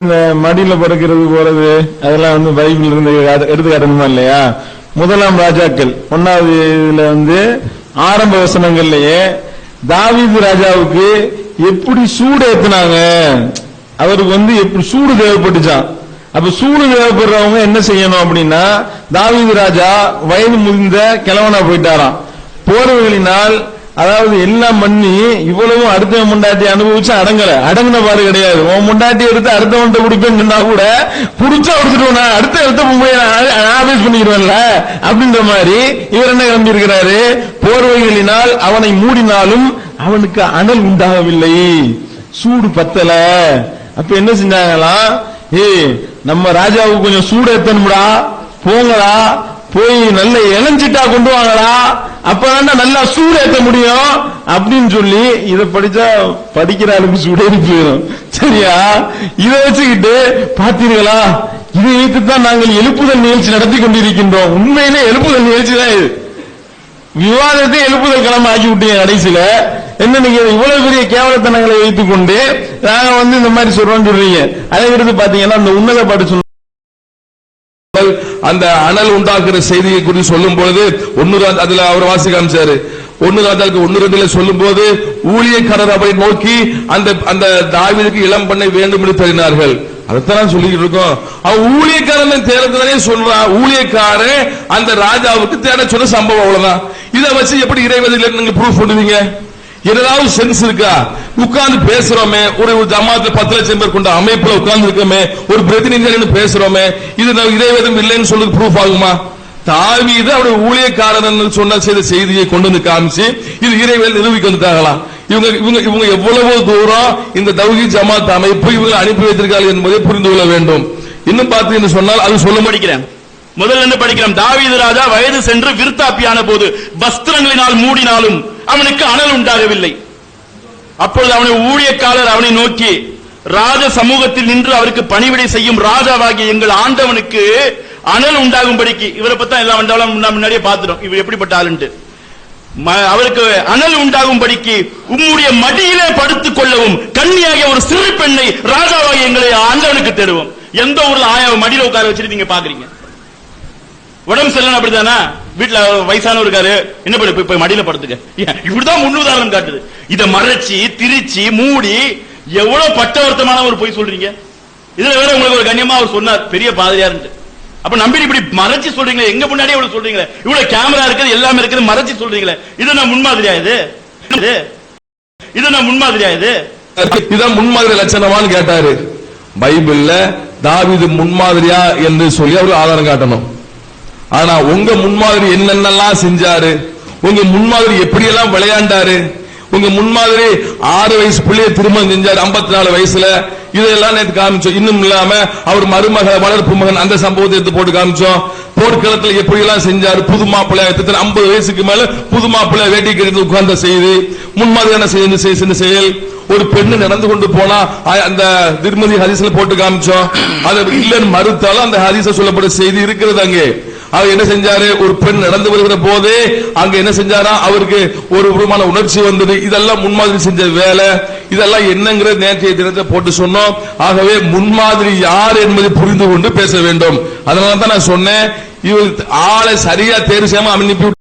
இந்த மடியில பறக்கிறது போறது அதெல்லாம் வந்து பைபிள் இருந்து காட்டு- எடுத்து காட்டணுமா இல்லையா? முதலாம் ராஜாக்கள் ஒன்னாவது இதுல வந்து ஆரம்ப வசனங்கள்லயே தாவீது ராஜாவுக்கு எப்படி சூடு ஏத்துனாங்க? அவருக்கு வந்து எப்படி சூடு தேவைப்பட்டுச்சான் அப்ப சூடு தேவைப்படுறவங்க என்ன செய்யணும் அப்படின்னா தாவீது ராஜா வயது முதிர்ந்த கிழவனா போயிட்டாராம். போர்வைகளினால் அதாவது எல்லாம் பண்ணி இவ்வளவும் அடுத்த முண்டாட்டி அனுபவிச்சு அடங்கல. அடங்கின பாடு கிடையாது. உன் முண்டாட்டி எடுத்து அடுத்தவன்ட்ட கொடுப்பேன்னு கூட புடிச்சா எடுத்துட்டு அடுத்த இடத்த போய் ஆபீஸ் பண்ணிடுவேன்ல. அப்படின்ற மாதிரி இவர் என்ன கிளம்பி இருக்கிறாரு? போர்வைகளினால் அவனை மூடினாலும் அவனுக்கு அனல் உண்டாகவில்லை. சூடு பத்தல. அப்ப என்ன செஞ்சாங்களாம் ஏய் நம்ம ராஜாவுக்கு கொஞ்சம் சூடு ஏத்தணும்டா போங்கடா. போய் நல்ல இளஞ்சிட்டா கொண்டு வாங்கடா. அப்பதான் நல்லா சூடு ஏத்த முடியும் அப்படின்னு சொல்லி இதை படிச்சா படிக்கிற அளவுக்கு சூடேறி போயிடும். சரியா? இத வச்சுக்கிட்டு பாத்தீர்களா இதை வைத்து தான் நாங்கள் எழுப்புதல் நிகழ்ச்சி நடத்தி கொண்டிருக்கின்றோம். உண்மையிலே எழுப்புதல் நிகழ்ச்சி தான் இது. விவாதத்தை எழுப்புதல் கிளம்ப ஆக்கி விட்டீங்க கடைசியில. என்ன நீங்க இவ்வளவு பெரிய கேவலத்தனங்களை வைத்துக் கொண்டு நாங்க வந்து இந்த மாதிரி சொல்றோம்னு சொல்றீங்க. அதே விடுத்து பாத்தீங்கன்னா அந்த உன்னத பாட்டு அந்த அனல் உண்டாக்குற செய்தியை குறித்து சொல்லும் பொழுது ஒன்னு அதுல அவர் வாசி காமிச்சாரு. ஒன்னு ராஜாவுக்கு ஒன்னு ரெண்டுல சொல்லும் போது ஊழியக்காரர் அவரை நோக்கி அந்த அந்த தாவிதுக்கு இளம் பண்ணை வேண்டும் என்று தெரிந்தார்கள் அதைத்தான் சொல்லிக்கிட்டு சொல்லிட்டு இருக்கோம். அவன் ஊழியக்காரன் தேடத்தானே சொல்றான் ஊழியக்காரன் அந்த ராஜாவுக்கு தேட சொன்ன சம்பவம் அவ்வளவுதான். இதை வச்சு எப்படி இறைவதில் நீங்க ப்ரூஃப் பண்ணுவீங்க? ஏதாவது சென்ஸ் இருக்கா? உட்கார்ந்து பேசுறோமே ஒரு ஒரு ஜமாத்துல பத்து லட்சம் பேர் கொண்ட அமைப்புல உட்கார்ந்து இருக்கோமே ஒரு பிரதிநிதிகள் பேசுறோமே இது நம்ம இறைவேதம் இல்லைன்னு சொல்லி ப்ரூஃப் ஆகுமா? தாவீது அவருடைய ஊழியக்காரன் சொன்ன செய்த செய்தியை கொண்டு வந்து காமிச்சு இது இறைவேல் நிரூபிக்க வந்துட்டாங்களாம் இவங்க இவங்க இவங்க எவ்வளவு தூரம் இந்த தௌஹி ஜமாத் அமைப்பு இவங்களை அனுப்பி வைத்திருக்கார்கள் என்பதை புரிந்து கொள்ள வேண்டும். இன்னும் பார்த்தீங்கன்னு சொன்னால் அது சொல்ல மாட்டேங்கிறேன் முதல்ல இருந்து படிக்கிறோம் தாவீது ராஜா வயது சென்று விருத்தாப்பியான போது வஸ்திரங்களினால் மூடினாலும் அவனுக்கு அனல் உண்டாகவில்லை. அப்பொழுது அவனை ஊழியக்காரர் அவனை நோக்கி ராஜ சமூகத்தில் நின்று அவருக்கு பணிவிடை செய்யும் ராஜாவாகிய எங்கள் ஆண்டவனுக்கு அனல் உண்டாகும்படிக்கு. இவரை பத்தி எல்லாம் வந்தாலும் முன்னாடியே பார்த்துடும் இவர் எப்படிப்பட்ட ஆளுண்டு ம- அவருக்கு அனல் உண்டாகும்படிக்கு உம்முடைய மடியிலே படுத்துக் கொள்ளவும் கண்ணியாகிய ஒரு சிறு பெண்ணை ராஜாவாகிய எங்களை ஆண்டவனுக்கு தேடுவோம். எந்த ஊர்ல ஆயாவை மடியில உட்கார வச்சுட்டு நீங்க பாக்குறீங்க? உடம்பு சரியில்லை அப்படிதானா வீட்டுல வயசானவர் இருக்காரு என்ன பண்ணு போய் மடியில படுத்துக்க. ஏன், இப்படிதான் முன்னுதாரணம் காட்டுது. இதை மறைச்சி திரிச்சு மூடி எவ்வளவு பட்டவர்த்தமான ஒரு பொய் சொல்றீங்க? இதுல வேற உங்களுக்கு ஒரு கண்ணியமா அவர் சொன்னார் பெரிய பாதிரியாருன்ட்டு. அப்ப நம்பி இப்படி மறைச்சு சொல்றீங்களே எங்க முன்னாடி இவ்வளவு சொல்றீங்களே? இவ்வளவு கேமரா இருக்குது எல்லாமே இருக்குது மறைச்சு சொல்றீங்களே. இது நான் முன்மாதிரியா இது? இது? நான் முன்மாதிரியா இது? இதான் முன்மாதிரி லட்சணமான்னு கேட்டாரு. பைபிள்ல தாவிது முன்மாதிரியா என்று சொல்லி அவர் ஆதாரம் காட்டணும். ஆனா உங்க முன்மாதிரி என்னென்னலாம் செஞ்சாரு? உங்க முன்மாதிரி எப்படியெல்லாம் விளையாண்டாரு? உங்க முன்மாதிரி ஆறு வயசு பிள்ளைய திருமணம் செஞ்சாரு 54 நாலு வயசுல. இதெல்லாம் நேற்று காமிச்சோம். இன்னும் இல்லாம அவர் மருமக வளர்ப்பு மகன் அந்த சம்பவத்தை எடுத்து போட்டு காமிச்சோம். போர்க்களத்தில் எப்படி எல்லாம் செஞ்சாரு? புது மாப்பிள்ளை ஐம்பது வயசுக்கு மேல புது மாப்பிள்ளை வேட்டி கிடைத்து உட்கார்ந்த செய்தி. முன்மாதிரியான செய்தி செய்த செயல். ஒரு பெண்ணு நடந்து கொண்டு போனா அந்த திருமதி ஹரிசில் போட்டு காமிச்சோம். அது இல்லைன்னு மறுத்தாலும் அந்த ஹரிச சொல்லப்பட்ட செய்தி இருக்கிறது அங்கே. அவர் என்ன செஞ்சாரு? ஒரு பெண் நடந்து வருகிற போதே அங்க என்ன செஞ்சாரா? அவருக்கு ஒரு விதமான உணர்ச்சி வந்தது. இதெல்லாம் முன்மாதிரி செஞ்ச வேலை. இதெல்லாம் என்னங்கிற நேற்றைய தினத்தை போட்டு சொன்னோம். ஆகவே முன்மாதிரி யார் என்பதை புரிந்து கொண்டு பேச வேண்டும். அதனால தான் நான் சொன்னேன் இவர் ஆளை சரியா தேர்வு செய்யாம அனுப்பி